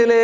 മുഖ്യമന്ത്രിയിലെ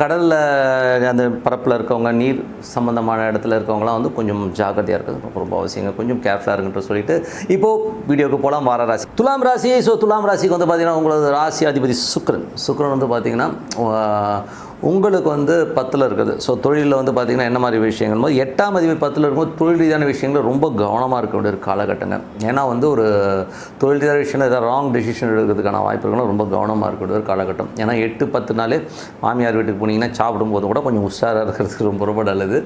கடலில் அந்த பரப்பில் இருக்கவங்க நீர் சம்மந்தமான இடத்துல இருக்கவங்களாம் வந்து கொஞ்சம் ஜாக்கிரதையாக இருக்கிறது ரொம்ப ரொம்ப அவசியங்க. கொஞ்சம் கேர்ஃபுல்லாக இருக்குன்ற சொல்லிட்டு இப்போது வீடியோவுக்கு போகலாம் வார ராசி. துலாம் ராசி. ஸோ துலாம் ராசிக்கு வந்து பார்த்திங்கன்னா உங்களது ராசி அதிபதி சுக்ரன் சுக்ரன் வந்து பார்த்திங்கன்னா உங்களுக்கு வந்து பத்தில் இருக்குது. ஸோ தொழிலில் வந்து பார்த்திங்கன்னா என்ன மாதிரி விஷயங்கள்? போது எட்டாம் அதிபதி பத்தில் இருக்கும்போது தொழில் ரீதியான விஷயங்கள் ரொம்ப கவனமாக இருக்க வேண்டிய ஒரு காலகட்டங்க. ஏன்னா வந்து ஒரு தொழில் ரீதியான விஷயம் ஏதாவது ராங் டெசிஷன் எடுக்கிறதுக்கான வாய்ப்புகளும் ரொம்ப கவனமாக இருக்க வேண்டிய ஒரு காலகட்டம். ஏன்னா எட்டு பத்து நாளே மாமியார் வீட்டுக்கு போனீங்கன்னா சாப்பிடும்போது கூட கொஞ்சம் உஷாராக இருக்கிறதுக்கு ரொம்ப ரொம்ப நல்லது.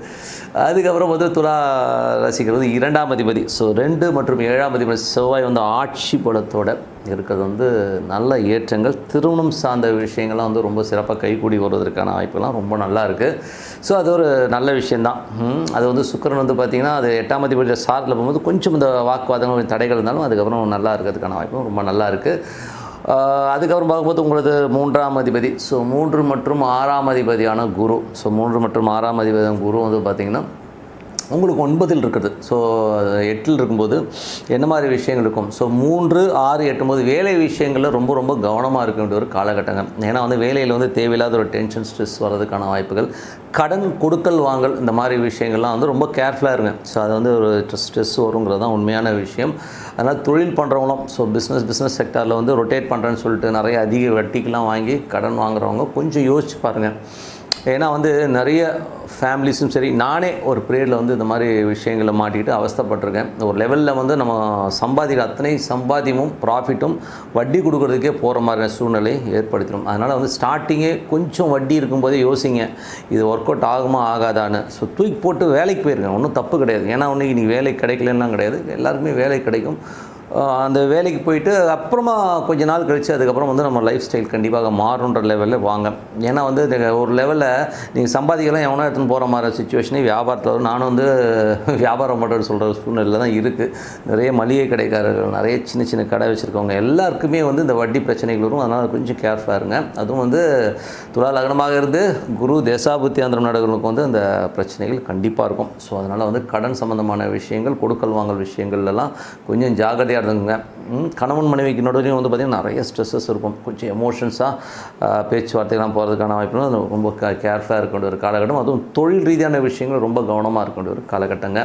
அதுக்கப்புறம் வந்து துலா ரசிக்கிறது இரண்டாம் அதிபதி. ஸோ ரெண்டு மற்றும் ஏழாம் அதிபதி செவ்வாய் வந்து ஆட்சி பலத்தோட இருக்கிறது வந்து நல்ல ஏற்றங்கள் திருமணம் சார்ந்த விஷயங்கள்லாம் வந்து ரொம்ப சிறப்பாக கைகூடி வருவதற்கான வாய்ப்புலாம் ரொம்ப நல்லா இருக்குது ஸோ அது ஒரு நல்ல விஷயந்தான் அது வந்து சுக்கிரன் வந்து பார்த்திங்கன்னா அது எட்டாம் அதிபதியோட சாரில் போகும்போது கொஞ்சம் இந்த வாக்குவாதங்கள் கொஞ்சம் தடைகள் இருந்தாலும் அதுக்கப்புறம் நல்லா இருக்கிறதுக்கான வாய்ப்பும் ரொம்ப நல்லா இருக்குது அதுக்கப்புறம் பார்க்கும்போது உங்களது மூன்றாம் அதிபதி. ஸோ மூன்று மற்றும் ஆறாம் அதிபதியான குரு. ஸோ மூன்று மற்றும் ஆறாம் அதிபதியான குரு வந்து பார்த்திங்கன்னா உங்களுக்கு ஒன்பதில் இருக்குது. ஸோ எட்டில் இருக்கும்போது என்ன மாதிரி விஷயங்கள் இருக்கும்? ஸோ மூன்று ஆறு எட்டும்போது வேலை விஷயங்களில் ரொம்ப ரொம்ப கவனமாக இருக்க வேண்டிய ஒரு காலகட்டங்கள். ஏன்னா வந்து வேலையில் வந்து தேவையில்லாத ஒரு டென்ஷன் ஸ்ட்ரெஸ் வர்றதுக்கான வாய்ப்புகள். கடன் கொடுக்கல் வாங்கல் இந்த மாதிரி விஷயங்கள்லாம் வந்து ரொம்ப கேர்ஃபுல்லாக இருங்க. ஸோ அது வந்து ஒரு ஸ்ட்ரெஸ் வருங்கிறது தான் உண்மையான விஷயம். அதனால் தொழில் பண்ணுறவங்களும் ஸோ பிஸ்னஸ் பிஸ்னஸ் செக்டாரில் வந்து ரொட்டேட் பண்ணுறேன்னு சொல்லிட்டு நிறைய அதிக வட்டிக்கெலாம் வாங்கி கடன் வாங்குறவங்க கொஞ்சம் யோசிச்சு பாருங்கள் ஏன்னா வந்து நிறைய ஃபேமிலிஸும் சரி நானே ஒரு பீரியடில் வந்து இந்த மாதிரி விஷயங்களை மாட்டிக்கிட்டு அவஸ்தைப்பட்டிருக்கேன். ஒரு லெவலில் வந்து நம்ம சம்பாதிக்கிற அத்தனை சம்பாத்தியமும் ப்ராஃபிட்டும் வட்டி கொடுக்குறதுக்கே போகிற மாதிரியான சூழ்நிலை ஏற்படுத்திடும். அதனால் வந்து ஸ்டார்டிங்கே கொஞ்சம் வட்டி இருக்கும்போதே யோசிங்க இது ஒர்க் அவுட் ஆகுமா ஆகாதான்னு. ஸோ தூக்கி போட்டு வேலைக்கு போயிருக்கேன் ஒன்றும் தப்பு கிடையாது. ஏன்னா ஒன்று இன்றைக்கி வேலை கிடைக்கலன்னா கிடையாது. எல்லாருக்குமே வேலை கிடைக்கும். அந்த வேலைக்கு போயிட்டு அப்புறமா கொஞ்ச நாள் கழித்து அதுக்கப்புறம் வந்து நம்ம லைஃப் ஸ்டைல் கண்டிப்பாக மாறுன்ற லெவலில் வாங்க. ஏன்னா வந்து ஒரு லெவலில் நீங்கள் சம்பாதிக்கலாம் எவனோ எடுத்துன்னு போகிற மாதிரி சுச்சுவேஷனே வியாபாரத்தில் வரும். நானும் வந்து வியாபாரம் பண்ணுறது சொல்கிற சூழ்நிலை தான் இருக்குது நிறைய மளிகை கடைக்காரர்கள் நிறைய சின்ன சின்ன கடை வச்சுருக்கவங்க எல்லாருக்குமே வந்து இந்த வட்டி பிரச்சனைகள் வரும். அதனால் கொஞ்சம் கேர்ஃபுல்லாக இருங்க. அதுவும் வந்து துலா லக்னமாக இருந்து குரு தேசாபுத்தி ஆந்திரம் வந்து அந்த பிரச்சனைகள் கண்டிப்பாக இருக்கும். ஸோ அதனால் வந்து கடன் சம்மந்தமான விஷயங்கள் கொடுக்கல் வாங்கல் விஷயங்கள்லாம் கொஞ்சம் ஜாகிரதையாக இருந்துங்க கணவன் மனைவிக்கு நடுவிலையும் வந்து பார்த்திங்கன்னா நிறைய ஸ்ட்ரெஸ்ஸஸ் இருக்கும். கொஞ்சம் எமோஷன்ஸாக பேச்சுவார்த்தைலாம் போகிறதுக்கான வாய்ப்புகளும் ரொம்ப கேர்ஃபுல்லாக இருக்க வேண்டிய ஒரு காலகட்டம். அதுவும் தொழில் ரீதியான விஷயங்கள் ரொம்ப கவனமாக இருக்க வேண்டிய ஒரு காலகட்டங்க.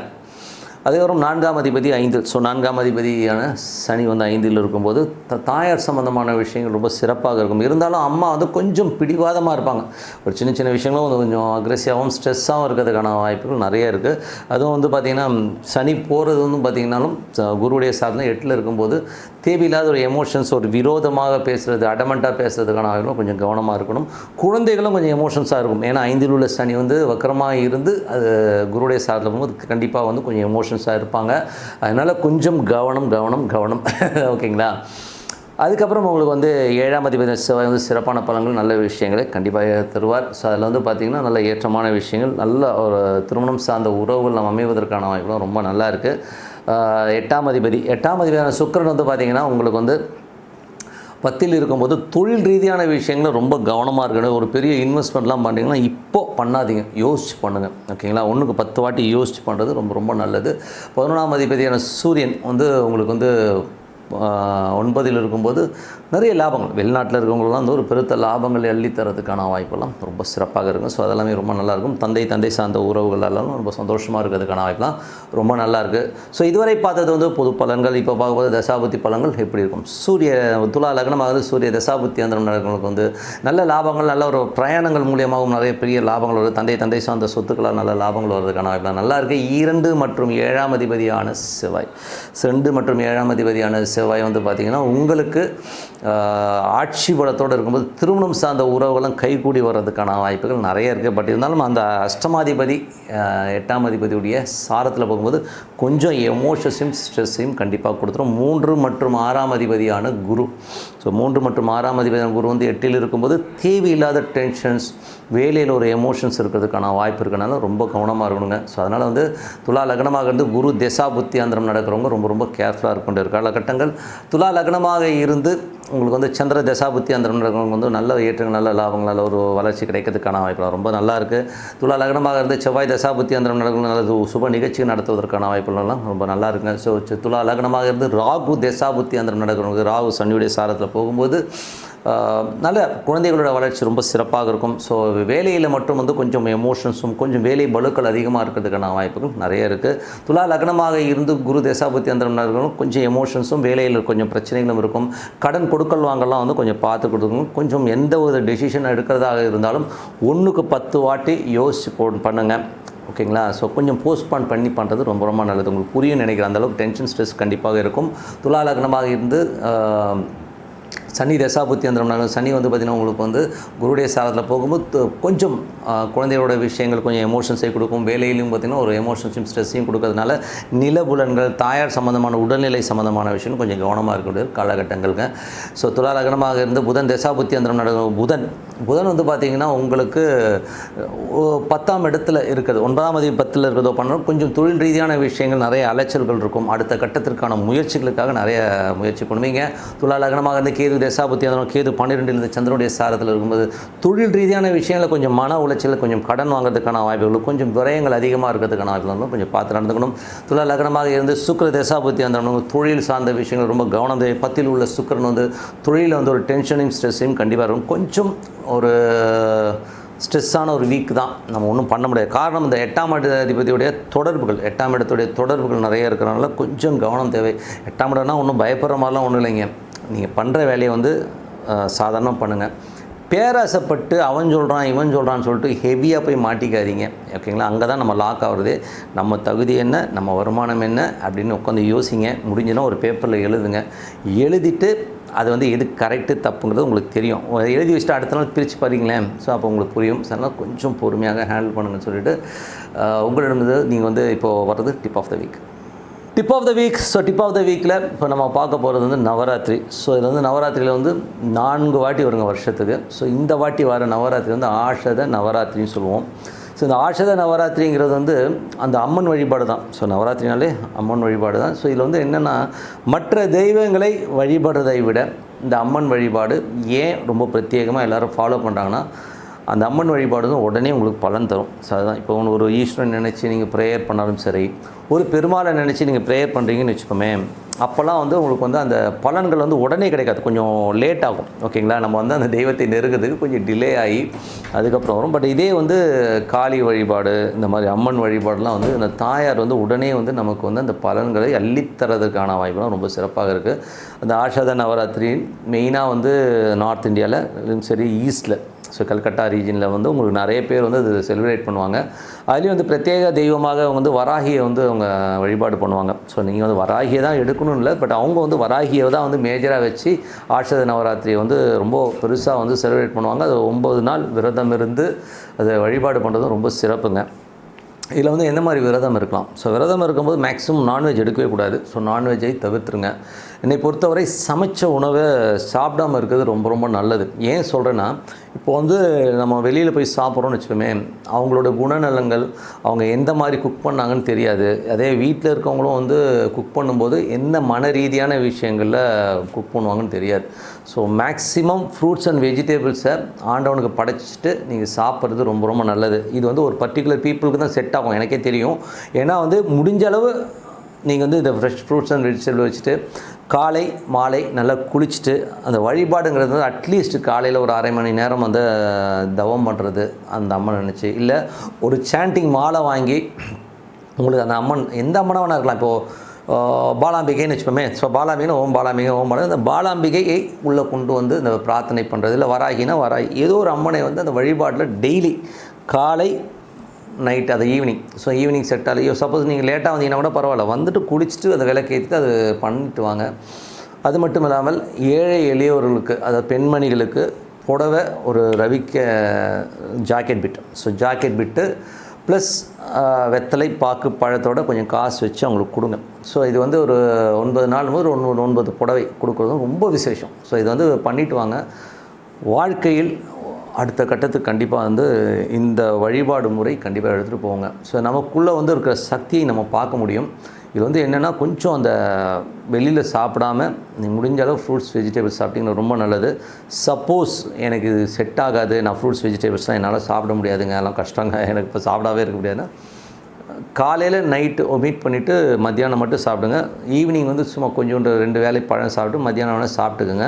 அதுக்கப்புறம் நான்காம் அதிபதி ஐந்து. ஸோ நான்காம் அதிபதியான சனி வந்து ஐந்தில் இருக்கும்போது த தாயார் சம்மந்தமான விஷயங்கள் ரொம்ப சிறப்பாக இருக்கும். இருந்தாலும் அம்மா வந்து கொஞ்சம் பிடிவாதமாக இருப்பாங்க. ஒரு சின்ன சின்ன விஷயங்களும் வந்து கொஞ்சம் அக்ரெசிவாகவும் ஸ்ட்ரெஸ்ஸாகவும் இருக்கிறதுக்கான வாய்ப்புகள் நிறைய இருக்குது அதுவும் வந்து பார்த்திங்கன்னா சனி போகிறது வந்து பார்த்திங்கனாலும் ச- குருவுடைய சார்ந்த எட்டில் இருக்கும்போது தேவையில்லாத ஒரு எமோஷன்ஸ் ஒரு விரோதமாக பேசுகிறது அடமெண்ட்டாக பேசுகிறதுக்கான வாய்ப்பு கொஞ்சம் கவனமாக இருக்கணும். குழந்தைகளும் கொஞ்சம் எமோஷன்ஸாக இருக்கும். ஏன்னா ஐந்தில் உள்ள சனி வந்து வக்கரமாக இருந்து அது குருடைய சார்ந்த போகும்போது கண்டிப்பாக வந்து கொஞ்சம் எமோஷன் எமோஷன்ஸாக இருப்பாங்க. அதனால் கொஞ்சம் கவனம் கவனம் கவனம். ஓகேங்களா? அதுக்கப்புறம் உங்களுக்கு வந்து ஏழாம் அதிபதி செவ்வாய் வந்து சிறப்பான பலன்கள் நல்ல விஷயங்களை கண்டிப்பாக தருவார். ஸோ அதில் வந்து பார்த்திங்கன்னா நல்ல ஏற்றமான விஷயங்கள் நல்ல ஒரு திருமணம் சார்ந்த உறவுகள் நம்ம அமைவதற்கான வாய்ப்புலாம் ரொம்ப நல்லா இருக்குது எட்டாம் அதிபதி எட்டாம் அதிபதியான சுக்கரன் வந்து பார்த்திங்கன்னா உங்களுக்கு வந்து பத்தில் இருக்கும்போது தொழில் ரீதியான விஷயங்கள ரொம்ப கவனமாக இருக்கணும். ஒரு பெரிய இன்வெஸ்ட்மெண்ட்லாம் பண்ணிங்கன்னா இப்போ பண்ணாதீங்க. யோசிச்சு பண்ணுங்கள் ஓகேங்களா? ஒன்றுக்கு பத்து வாட்டி யோசிச்சு பண்ணுறது ரொம்ப ரொம்ப நல்லது. பதினொன்றாம் அதிபதியான சூரியன் வந்து உங்களுக்கு வந்து ஒன்பதில் இருக்கும்போது நிறைய லாபங்கள். வெளிநாட்டில் இருக்கவங்களெலாம் வந்து ஒரு பெருத்த லாபங்கள் எள்ளித்தரதுக்கான தரதுக்கான வாய்ப்பெல்லாம் ரொம்ப சிறப்பாக இருக்கும். ஸோ அதெல்லாமே ரொம்ப நல்லாயிருக்கும். தந்தை தந்தை சார்ந்த உறவுகள் எல்லாம் ரொம்ப சந்தோஷமாக இருக்கிறதுக்கான வாய்ப்பெலாம் ரொம்ப நல்லாயிருக்கு. ஸோ இதுவரை பார்த்தது வந்து பொது பலன்கள் இப்போ பார்க்கும்போது தசாபுத்தி பலன்கள் எப்படி இருக்கும்? சூரிய துலா லக்னமாகிறது சூரிய தசாபுத்தி அந்த நடக்கிறவங்களுக்கு வந்து நல்ல லாபங்கள் நல்ல ஒரு பிரயாணங்கள் மூலியமாகவும் நிறைய பெரிய லாபங்கள் வருது. தந்தை தந்தை சார்ந்த சொத்துக்களால் நல்ல லாபங்கள் வருதுக்கான வாய்ப்பு நல்லா இருக்குது இரண்டு மற்றும் ஏழாம் அதிபதியான செவ்வாய். ரெண்டு மற்றும் ஏழாம் அதிபதியான செவ்வாய் வந்து பார்த்திங்கன்னா உங்களுக்கு ஆட்சி பலத்தோடு இருக்கும்போது திருமணம் சார்ந்த உறவுகளும் கைகூடி வர்றதுக்கான வாய்ப்புகள் நிறைய இருக்குது பட் இருந்தாலும் அந்த அஷ்டமாதிபதி எட்டாம் அதிபதியுடைய சாரத்தில் போகும்போது கொஞ்சம் எமோஷன்ஸையும் ஸ்ட்ரெஸ்ஸையும் கண்டிப்பாக கொடுத்துரும். மூன்று மற்றும் ஆறாம் அதிபதியான குரு. ஸோ மூன்று மற்றும் ஆறாம் அதிபதியான குரு வந்து எட்டில் இருக்கும்போது தேவையில்லாத டென்ஷன்ஸ் வேலையில் ஒரு எமோஷன்ஸ் இருக்கிறதுக்கான வாய்ப்பு இருக்கனால ரொம்ப கவனமாக இருக்கணுங்க. ஸோ அதனால் வந்து துலா லக்னமாக இருந்து குரு திசா புத்தியாந்திரம் நடக்கிறவங்க ரொம்ப ரொம்ப கேர்ஃபுல்லாக இருக்கின்ற காலகட்டங்கள் துலா லக்னமாக இருந்து உங்களுக்கு வந்து சந்திர தசாபுத்தி அந்த அந்தரம் வந்து நல்ல ஏற்றங்கள் நல்ல லாபங்கள் நல்ல ஒரு வளர்ச்சி கிடைக்கிறதுக்கான வாய்ப்பு ரொம்ப நல்லா இருக்குது துலா லக்னமாக இருந்து செவ்வாய் தசாபுத்தி அந்த அந்தரம் சுப நிகழ்ச்சி நடத்துவதற்கான வாய்ப்புகள்லாம் ரொம்ப நல்லா இருக்குங்க. ஸோ துலா லக்னமாக இருந்து ராகு தசாபுத்தி அந்த அந்தரம் நடக்கிறவங்க ராகு சனியுடைய சாரத்தில் போகும்போது நல்ல குழந்தைகளோட வளர்ச்சி ரொம்ப சிறப்பாக இருக்கும். ஸோ வேலையில் மட்டும் வந்து கொஞ்சம் எமோஷன்ஸும் கொஞ்சம் வேலை பலுக்கள் அதிகமாக இருக்கிறதுக்கான வாய்ப்புகள் நிறைய இருக்குது துலா லக்னமாக இருந்து குரு தேசாபுத்தி அந்தரம் கொஞ்சம் எமோஷன்ஸும் வேலையில் கொஞ்சம் பிரச்சனைகளும் இருக்கும். கடன் கொடுக்கல் வாங்கலாம் வந்து கொஞ்சம் பார்த்து கொடுக்கணும். கொஞ்சம் எந்த ஒரு டெசிஷன் எடுக்கிறதாக இருந்தாலும் ஒன்றுக்கு பத்து வாட்டி யோசிச்சு போ பண்ணுங்கள் ஓகேங்களா? ஸோ கொஞ்சம் போஸ்ட்பான் பண்ணி பண்ணுறது ரொம்ப ரொம்ப நல்லது. உங்களுக்கு புரியும் நினைக்கிறேன். அந்தளவுக்கு டென்ஷன் ஸ்ட்ரெஸ் கண்டிப்பாக இருக்கும். துலா லக்னமாக இருந்து சனி தசாபுத்தி அந்த சனி வந்து பார்த்திங்கன்னா உங்களுக்கு வந்து குருடைய சாரத்தில் போகும்போது கொஞ்சம் குழந்தையோட விஷயங்கள் கொஞ்சம் எமோஷன்ஸை கொடுக்கும். வேலையிலையும் பார்த்திங்கன்னா ஒரு எமோஷன்ஸையும் ஸ்ட்ரெஸ்ஸையும் கொடுக்கறதுனால நிலபுலன்கள் தாயார் சம்மந்தமான உடல்நிலை சம்மந்தமான விஷயம் கொஞ்சம் கவனமாக இருக்கக்கூடிய காலகட்டங்கள்ங்க. ஸோ துலாலகனமாக இருந்து புதன் தசாபுத்தி அந்த நடக்கும். புதன் புதன் வந்து பார்த்திங்கன்னா உங்களுக்கு ஓ, பத்தாம் இடத்துல இருக்கிறது ஒன்பதாம் மதி பத்தில் இருக்கிறதோ பண்ணணும் கொஞ்சம் தொழில் ரீதியான விஷயங்கள் நிறைய அலைச்சல்கள் இருக்கும். அடுத்த கட்டத்திற்கான முயற்சிகளுக்காக நிறைய முயற்சி பண்ணுவீங்க. துலாலகனமாக இருந்து கேது தசாபுத்தி அதனால் கேது பன்னிரெண்டில் இருந்து சந்திரனுடைய சாரத்தில் இருக்கும்போது தொழில் ரீதியான விஷயங்களில் கொஞ்சம் மன உளைச்சல் கொஞ்சம் கடன் வாங்குறதுக்கான வாய்ப்புகள் கொஞ்சம் விரயங்கள் அதிகமாக இருக்கிறதுக்கான வாய்ப்புகளும் கொஞ்சம் பார்த்து நடந்துக்கணும். துலா லக்னமாக இருந்து சுக்கிர தசாபுத்தி வந்தவங்க தொழில் சார்ந்த விஷயங்கள் ரொம்ப கவனம் தேவை. பத்தில் உள்ள சுக்கிரன் வந்து தொழிலில் வந்து ஒரு டென்ஷனையும் ஸ்ட்ரெஸ்ஸையும் கண்டிப்பாக இருக்கும் கொஞ்சம் ஒரு ஸ்ட்ரெஸ்ஸான ஒரு வீக் தான். நம்ம ஒன்றும் பண்ண முடியாது. காரணம் இந்த எட்டாம் இட அதிபதியுடைய தொடர்புகள். எட்டாம் இடத்துடைய தொடர்புகள் நிறைய இருக்கிறனால கொஞ்சம் கவனம் தேவை. எட்டாம் இடம்னா ஒன்றும் பயப்படுற மாதிரிலாம் ஒன்றும் இல்லைங்க. நீங்கள் பண்ணுற வேலையை வந்து சாதாரணமாக பண்ணுங்கள் பேராசைப்பட்டு அவன் சொல்கிறான் இவன் சொல்கிறான்னு சொல்லிட்டு ஹெவியாக போய் மாட்டிக்காதீங்க. ஓகேங்களா? அங்கே தான் நம்ம லாக் ஆகுறது. நம்ம தகுதி என்ன? நம்ம வருமானம் என்ன? அப்படின்னு உட்காந்து யோசிங்க. முடிஞ்சுன்னா ஒரு பேப்பரில் எழுதுங்க. எழுதிட்டு அது வந்து எது கரெக்டு தப்புங்கிறது உங்களுக்கு தெரியும். எழுதி வச்சுட்டு அடுத்த நாள் பிரித்து பாருங்களேன். ஸோ அப்போ உங்களுக்கு புரியும். ஸோ கொஞ்சம் பொறுமையாக ஹேண்டில் பண்ணுங்கன்னு சொல்லிட்டு உங்களிடம் நீங்கள் வந்து இப்போது வர்றது tip of the week tip of the week so tip of the வீக்கில் இப்போ நம்ம பார்க்க போகிறது வந்து நவராத்திரி. ஸோ இதில் வந்து நவராத்திரியில் வந்து நான்கு வாட்டி வருங்க வருஷத்துக்கு. ஸோ இந்த வாட்டி வர நவராத்திரி வந்து ஆஷத நவராத்திரின்னு சொல்லுவோம். ஸோ இந்த ஆஷத நவராத்திரிங்கிறது வந்து அந்த அம்மன் வழிபாடு தான். ஸோ நவராத்திரினாலே அம்மன் வழிபாடு தான். ஸோ இதில் வந்து என்னென்னா மற்ற தெய்வங்களை வழிபடுறதை விட இந்த அம்மன் வழிபாடு ஏன் ரொம்ப பிரத்யேகமாக எல்லாரும் ஃபாலோ பண்ணுறாங்கன்னா அந்த அம்மன் வழிபாடு தான் உடனே உங்களுக்கு பலன் தரும். ஸோ அதுதான் இப்போ ஒன்று ஒரு ஈஸ்வரன் நினச்சி நீங்கள் ப்ரேயர் பண்ணாலும் சரி ஒரு பெருமாளை நினச்சி நீங்கள் ப்ரேயர் பண்ணுறீங்கன்னு வச்சுக்கோமே அப்போல்லாம் வந்து உங்களுக்கு வந்து அந்த பலன்கள் வந்து உடனே கிடைக்காது. கொஞ்சம் லேட் ஆகும். ஓகேங்களா? நம்ம வந்து அந்த தெய்வத்தை நெருங்கிறதுக்கு கொஞ்சம் டிலே ஆகி அதுக்கப்புறம் வரும். பட் இதே வந்து காளி வழிபாடு இந்த மாதிரி அம்மன் வழிபாடுலாம் வந்து இந்த தாயார் வந்து உடனே வந்து நமக்கு வந்து அந்த பலன்களை அள்ளித்தரதுக்கான வாய்ப்புலாம் ரொம்ப சிறப்பாக இருக்குது அந்த ஆஷாத நவராத்திரி மெயினாக வந்து நார்த் இந்தியாவில் சரி ஈஸ்டில் ஸோ கல்கட்டா ரீஜனில் வந்து உங்களுக்கு நிறைய பேர் வந்து அது செலிப்ரேட் பண்ணுவாங்க. அதுலேயும் வந்து பிரத்யேக தெய்வமாக அவங்க வந்து வராகியை வந்து அவங்க வழிபாடு பண்ணுவாங்க. ஸோ நீங்கள் வந்து வராகியை தான் எடுக்கணும்னு இல்லை பட் அவங்க வந்து வராகியை தான் வந்து மேஜராக வச்சு ஆட்சத நவராத்திரியை வந்து ரொம்ப பெருசாக வந்து செலிப்ரேட் பண்ணுவாங்க. அது ஒம்பது நாள் விரதம் இருந்து அதை வழிபாடு பண்ணுறதும் ரொம்ப சிறப்புங்க. இதில் வந்து எந்த மாதிரி விரதம் இருக்கலாம்? ஸோ விரதம் இருக்கும்போது மேக்ஸிமம் நான்வெஜ் எடுக்கவே கூடாது. ஸோ நான்வெஜ்ஜை தவிர்த்துருங்க. என்னை பொறுத்தவரை சமைச்ச உணவை சாப்பிடாம இருக்கிறது ரொம்ப ரொம்ப நல்லது. ஏன் சொல்கிறேன்னா இப்போ வந்து நம்ம வெளியில் போய் சாப்பிட்றோன்னு வச்சுக்கோமே அவங்களோட குணநலங்கள் அவங்க எந்த மாதிரி குக் பண்ணாங்கன்னு தெரியாது. அதே வீட்டில் இருக்கவங்களும் வந்து குக் பண்ணும்போது என்ன மன ரீதியான விஷயங்களில் குக் பண்ணுவாங்கன்னு தெரியாது. ஸோ மேக்ஸிமம் ஃப்ரூட்ஸ் அண்ட் வெஜிடபிள்ஸை ஆண்டவனுக்கு படைச்சிட்டு நீங்கள் சாப்பிட்றது ரொம்ப ரொம்ப நல்லது. இது வந்து ஒரு பர்டிகுலர் பீப்புளுக்கு தான் செட் ஆகும் எனக்கே தெரியும். ஏன்னா வந்து முடிஞ்ச அளவு நீங்கள் வந்து இந்த ஃப்ரெஷ் ஃப்ரூட்ஸ் அண்ட் வெஜிடபிள் வச்சுட்டு காலை மாலை நல்லா குளிச்சுட்டு அந்த வழிபாடுங்கிறது வந்து அட்லீஸ்ட் காலையில் ஒரு அரை மணி நேரம் வந்து தவம் பண்ணுறது அந்த அம்மன் நினச்சி. இல்லை ஒரு சாண்டிங் மாலை வாங்கி உங்களுக்கு அந்த அம்மன் எந்த அம்மனாக வேணா இருக்கலாம். இப்போது பாலாம்பிகைன்னு வச்சுப்போமே ஸோ பாலாம்பிகை ஓம் பாலாம்பிகை ஓம் பாலா அந்த பாலாம்பிகையை உள்ளே கொண்டு வந்து இந்த பிரார்த்தனை பண்ணுறது இல்லை வராகினா வராகி. ஏதோ ஒரு அம்மனை வந்து அந்த வழிபாட்டில் டெய்லி காலை நைட் அது ஈவினிங் ஸோ ஈவினிங் செட் ஆகலையோ சப்போஸ் நீங்கள் லேட்டாக வந்தீங்கன்னா கூட பரவாயில்ல. வந்துட்டு குளிச்சுட்டு அதை விளக்கேற்றிட்டு அது பண்ணிட்டு வாங்க. அது மட்டும் இல்லாமல் ஏழை எளியவர்களுக்கு அதாவது பெண்மணிகளுக்கு புடவை ஒரு ரவிக்க jacket bit so jacket bit plus வெத்தலை பாக்கு பழத்தோட கொஞ்சம் காசு வச்சு அவங்களுக்கு கொடுங்க. ஸோ இது வந்து ஒரு ஒன்பது நாள் போது ஒன்று ஒன்பது புடவை கொடுக்குறதும் ரொம்ப விசேஷம். ஸோ இது வந்து பண்ணிட்டு வாங்க. வாழ்க்கையில் அடுத்த கட்டத்துக்கு கண்டிப்பாக வந்து இந்த வழிபாடு முறை கண்டிப்பாக எடுத்துகிட்டு போங்க ஸோ நமக்குள்ளே வந்து இருக்கிற சக்தியை நம்ம பார்க்க முடியும். இது வந்து என்னென்னா கொஞ்சம் அந்த வெளியில் சாப்பிடாம நீ முடிஞ்ச அளவு ஃப்ரூட்ஸ் வெஜிடபிள்ஸ் சாப்பிட்டீங்கன்னா ரொம்ப நல்லது. சப்போஸ் எனக்கு இது செட் ஆகாது நான் ஃப்ரூட்ஸ் வெஜிடபிள்ஸ்லாம் என்னால் சாப்பிட முடியாதுங்க. எல்லாம் கஷ்டங்க. எனக்கு இப்போ சாப்பிடாவே இருக்க முடியாதுன்னா காலையில் நைட்டு மீட் பண்ணிவிட்டு மத்தியானம் மட்டும் சாப்பிடுங்க. ஈவினிங் வந்து சும்மா கொஞ்சோண்டு ரெண்டு வேலை பழம் சாப்பிட்டு மத்தியானம் வேணால் சாப்பிட்டுக்குங்க.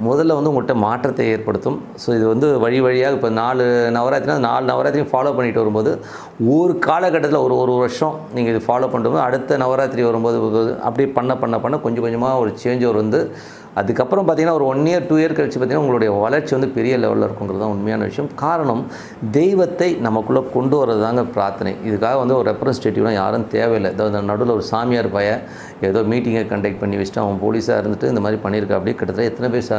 முதல்ல வந்து உங்கள்கிட்ட மாற்றத்தை ஏற்படுத்தும். ஸோ இது வந்து வழி வழியாக இப்போ நாலு நவராத்திரினா நாலு நவராத்திரியும் ஃபாலோ பண்ணிட்டு வரும்போது ஒரு காலகட்டத்தில் ஒரு ஒரு வருஷம் நீங்கள் இது ஃபாலோ பண்ணும்போது அடுத்த நவராத்திரி வரும்போது அப்படி பண்ண பண்ண பண்ண கொஞ்சம் கொஞ்சமாக ஒரு சேஞ்ச் ஓவர் வந்து அதுக்கப்புறம் பார்த்தீங்கன்னா ஒரு ஒன் இயர் டூ இயர் கழிச்சு பார்த்தீங்கன்னா உங்களுடைய வளர்ச்சி வந்து பெரிய லெவலில் இருக்குங்கிறது தான் உண்மையான விஷயம். காரணம் தெய்வத்தை நமக்குள்ளே கொண்டு வரது தாங்க பிரார்த்தனை. இதுக்காக வந்து ஒரு ரெப்ரஸன்டேட்டிவ்லாம் யாரும் தேவையில்லை. இந்த நடுவில் ஒரு சாமியார் பைய ஏதோ மீட்டிங்கை கண்டக்ட் பண்ணி வச்சுட்டு அவன் போலீஸாக இருந்துட்டு இந்த மாதிரி பண்ணியிருக்கா அப்படி கிட்டத்தட்ட எத்தனை பேர் ச-